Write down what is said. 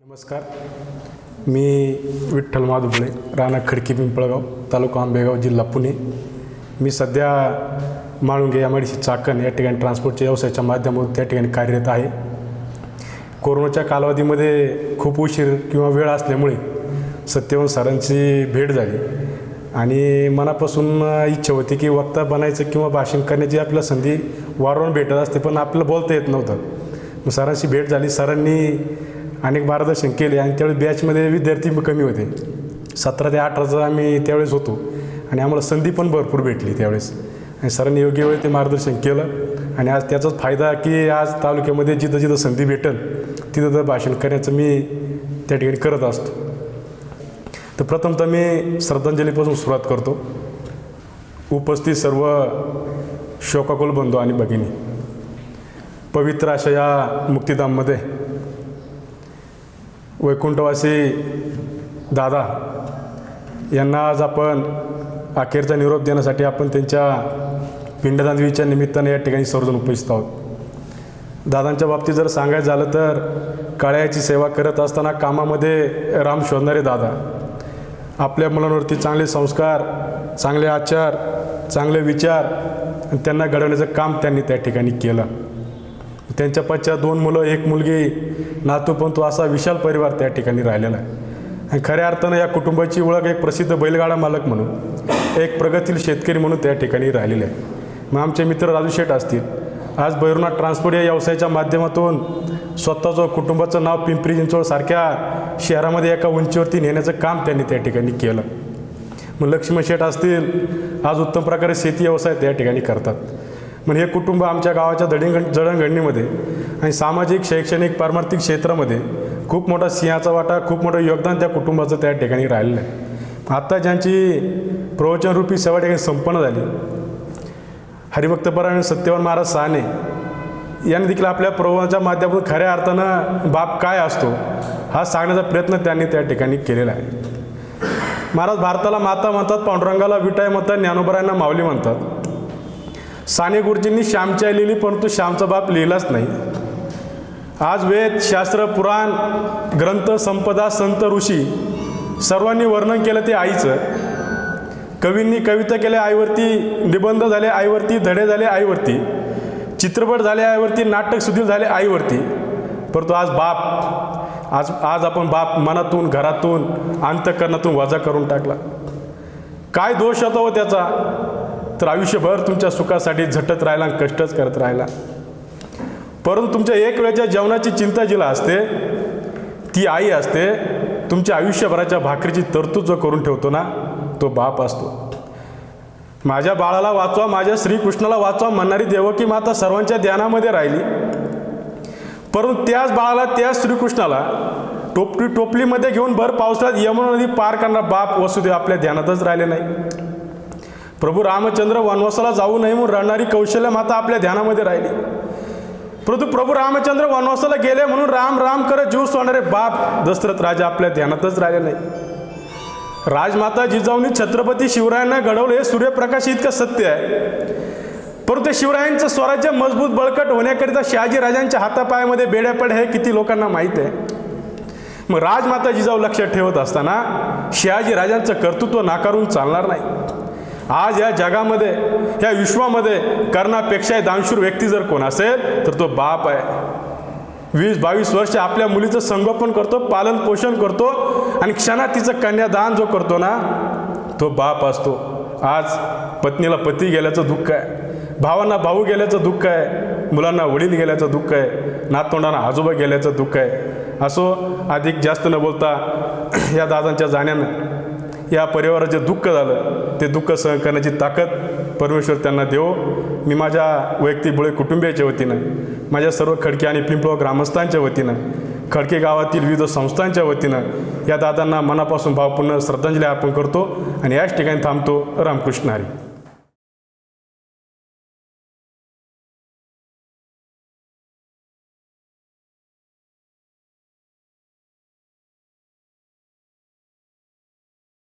नमस्कार. मी विठ्ठल माधुबळे राणा खडकी पिंपळगाव तालुका आंबेगाव जिल्हा पुणे. मी सध्या Malunge M I D C Chakan या ठिकाणी ट्रान्सपोर्टच्या व्यवसायाच्या माध्यमातून त्या ठिकाणी कार्यरत आहे. कोरोनाच्या कालावधीमध्ये खूप उशीर किंवा वेळ असल्यामुळे सत्यवन सरांची भेट झाली आणि मनापासून इच्छा होती की वक्ता बनायचं किंवा भाषण करण्याची आपल्याला संधी वारंवार भेटत असते पण आपल्याला बोलता येत नव्हतं. मग सरांशी भेट झाली. सरांनी अनेक मार्गदर्शन केले आणि त्यावेळी बॅचमध्ये विद्यार्थी कमी होते. सतरा ते अठराचं आम्ही त्यावेळेस होतो आणि आम्हाला संधी पण भरपूर भेटली त्यावेळेस. आणि सरांनी योग्य वेळी ते मार्गदर्शन केलं आणि आज त्याचाच फायदा की आज तालुक्यामध्ये जिथं जिथं संधी भेटेल तिथं तर भाषण करण्याचं मी त्या ठिकाणी करत असतो. तर प्रथमतः मी श्रद्धांजलीपासून सुरुवात करतो. उपस्थित सर्व शोकाकुल बंधू आणि भगिनी. पवित्र अशा या मुक्तिधाममध्ये वैकुंठवासी दादा यांना आज आपण अखेरचा निरोप देण्यासाठी आपण त्यांच्या पिंडदानवीच्या निमित्ताने या ठिकाणी सर्वजण उपस्थित आहोत. दादांच्या बाबतीत जर सांगायचं झालं तर काळ्याची सेवा करत असताना कामामध्ये राम शोधणारे दादा. आपल्या मुलांवरती चांगले संस्कार चांगले आचार चांगले विचार आणि त्यांना घडवण्याचं काम त्यांनी त्या ठिकाणी केलं. त्यांच्या पश्चात दोन मुलं एक मुलगी नातू पण तो असा विशाल परिवार त्या ठिकाणी राहिलेला आहे. आणि खऱ्या अर्थानं या कुटुंबाची ओळख एक प्रसिद्ध बैलगाडा मालक म्हणून एक प्रगतील शेतकरी म्हणून त्या ठिकाणी राहिलेले आहे. मग आमचे मित्र राजू शेठ असतील. आज भैरवनाथ ट्रान्सपोर्ट या व्यवसायाच्या माध्यमातून स्वतःचं कुटुंबाचं नाव पिंपरी चिंचवडसारख्या शहरामध्ये एका उंचीवरती नेण्याचं काम त्यांनी त्या ठिकाणी केलं. मग लक्ष्मण शेठ असतील आज उत्तम प्रकारे शेती व्यवसाय त्या ठिकाणी करतात. मग हे कुटुंब आमच्या गावाच्या दडिंगण जडणघडणीमध्ये आणि सामाजिक शैक्षणिक पारमार्थिक क्षेत्रामध्ये खूप मोठा सिंहाचा वाटा खूप मोठं योगदान त्या कुटुंबाचं त्या ठिकाणी राहिलेलं आहे. आत्ता ज्यांची प्रवचनरूपी सेवा ठिकाणी संपन्न झाली हरिभक्तपरायण सत्यवान महाराज साने यांनी देखील आपल्या प्रवचनाच्या माध्यमातून खऱ्या अर्थानं बाप काय असतो हा सांगण्याचा प्रयत्न त्यांनी त्या ठिकाणी केलेला आहे. महाराज भारताला माता म्हणतात पांडुरंगाला विटाय म्हणतात ज्ञानोबरायांना माऊली म्हणतात. साने गुरुजींनी श्यामच्या लिहिली परंतु श्यामचा बाप लिहिलाच नाही. आज वेद शास्त्र पुराण ग्रंथ संपदा संत ऋषी सर्वांनी वर्णन केलं ते आईचं. कवींनी कविता केल्या आईवरती निबंध झाले आईवरती धडे झाले आईवरती चित्रपट झाले आईवरती नाटक सुधील झाले आईवरती. परंतु आज बाप आज आज आपण बाप मनातून घरातून अंतकरणातून वजा करून टाकला. काय दोष होता हो त्याचा? तर आयुष्यभर तुमच्या सुखासाठी झटत राहिला आणि कष्टच करत राहिला. परंतु तुमच्या एक वेळच्या जेवणाची चिंता जिला असते ती आई असते तुमच्या आयुष्यभराच्या भाकरीची तरतूद जो करून ठेवतो ना तो बाप असतो. माझ्या बाळाला वाचवा माझ्या श्रीकृष्णाला वाचवा म्हणणारी देवकी माता सर्वांच्या ध्यानामध्ये राहिली. परंतु त्याच बाळाला त्याच श्रीकृष्णाला टोपली टोपलीमध्ये घेऊन भर पावसाळ्यात यमुना नदी पार करणारा बाप वसुदेव आपल्या ध्यानातच राहिले नाही. प्रभू रामचंद्र वनवासाला जाऊ नये म्हणून रडणारी कौशल्य माता आपल्या ध्यानामध्ये राहिली. परंतु प्रभू रामचंद्र वनवासाला गेले म्हणून राम राम करत जीव सोडणारे बाप दशरथ राजा आपल्या ध्यानातच राहिले नाही राजमाता जिजाऊनी छत्रपती शिवरायांना घडवलं हे सूर्यप्रकाश इतकं सत्य आहे. परंतु शिवरायांचं स्वराज्य मजबूत बळकट होण्याकरिता शहाजी राजांच्या हातापायामध्ये बेड्या पड हे किती लोकांना माहीत आहे. मग राजमाता जिजाऊ लक्षात ठेवत असताना शहाजी राजांचं कर्तृत्व नाकारून चालणार नाही. आज या जगामध्ये या विश्वामध्ये कर्णापेक्षा दानशूर व्यक्ती जर कोण असेल तर तो बाप आहे. वीस बावीस वर्ष आपल्या मुलीचं संगोपन करतो पालन पोषण करतो आणि क्षणात तिचं कन्यादान जो करतो ना तो बाप असतो. आज पत्नीला पती गेल्याचं दुःख आहे. भावांना भाऊ गेल्याचं दुःख आहे. मुलांना वडील गेल्याचं दुःख आहे. नातोंडांना आजोबा गेल्याचं दुःख आहे. असो अधिक जास्त न बोलता या दादांच्या जाण्यानं या परिवाराचे दुःख झालं. ते दुःख सहन करण्याची ताकद परमेश्वर त्यांना देवो मी माझ्या वैयक्तिक बुळे कुटुंबियाच्या वतीनं माझ्या सर्व खडके आणि पिंपळ ग्रामस्थांच्या वतीनं खडके गावातील विविध संस्थांच्या वतीनं या दादांना मनापासून भावपूर्ण श्रद्धांजली अर्पण करतो आणि याच ठिकाणी थांबतो रामकृष्ण हरी.